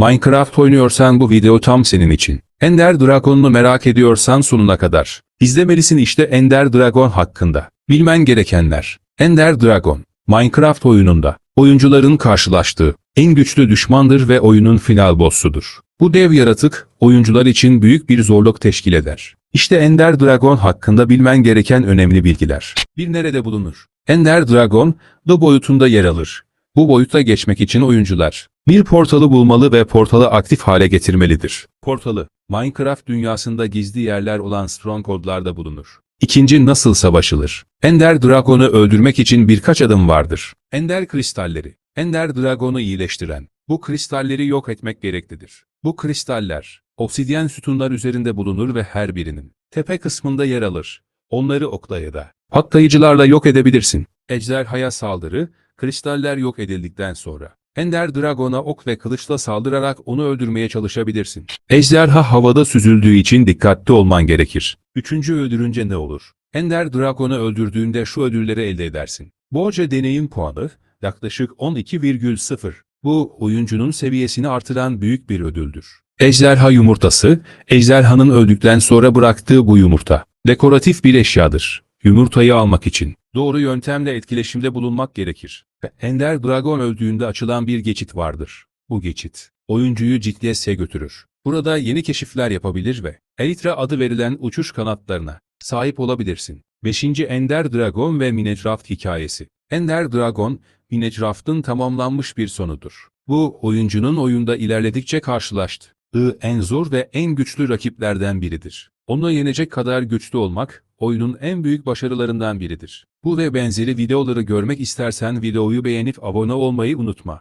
Minecraft oynuyorsan bu video tam senin için. Ender Dragon'unu merak ediyorsan sonuna kadar. İzlemelisin işte Ender Dragon hakkında. Bilmen gerekenler. Ender Dragon, Minecraft oyununda oyuncuların karşılaştığı en güçlü düşmandır ve oyunun final boss'udur. Bu dev yaratık oyuncular için büyük bir zorluk teşkil eder. İşte Ender Dragon hakkında bilmen gereken önemli bilgiler. Bir nerede bulunur? Ender Dragon, Do boyutunda yer alır. Bu boyuta geçmek için oyuncular bir portalı bulmalı ve portalı aktif hale getirmelidir. Portalı, Minecraft dünyasında gizli yerler olan stronghold'larda bulunur. İkinci nasıl savaşılır? Ender Dragon'u öldürmek için birkaç adım vardır. Ender kristalleri, Ender Dragon'u iyileştiren, bu kristalleri yok etmek gereklidir. Bu kristaller, obsidyen sütunlar üzerinde bulunur ve her birinin tepe kısmında yer alır. Onları okla ya da patlayıcılarla yok edebilirsin. Ejderhaya saldırı, kristaller yok edildikten sonra. Ender Dragon'a ok ve kılıçla saldırarak onu öldürmeye çalışabilirsin. Ejderha havada süzüldüğü için dikkatli olman gerekir. Üçüncü öldürünce ne olur? Ender Dragon'u öldürdüğünde şu ödülleri elde edersin. Bolca deneyim puanı, yaklaşık 12,0. Bu, oyuncunun seviyesini artıran büyük bir ödüldür. Ejderha yumurtası, ejderhanın öldükten sonra bıraktığı bu yumurta, dekoratif bir eşyadır. Yumurtayı almak için doğru yöntemle etkileşimde bulunmak gerekir. Ender Dragon öldüğünde açılan bir geçit vardır. Bu geçit, oyuncuyu Citles'e götürür. Burada yeni keşifler yapabilir ve Elytra adı verilen uçuş kanatlarına sahip olabilirsin. 5. Ender Dragon ve Minecraft hikayesi. Ender Dragon, Minecraft'ın tamamlanmış bir sonudur. Bu, oyuncunun oyunda ilerledikçe karşılaştı. En zor ve en güçlü rakiplerden biridir. Onu yenecek kadar güçlü olmak, oyunun en büyük başarılarından biridir. Bu ve benzeri videoları görmek istersen videoyu beğenip abone olmayı unutma.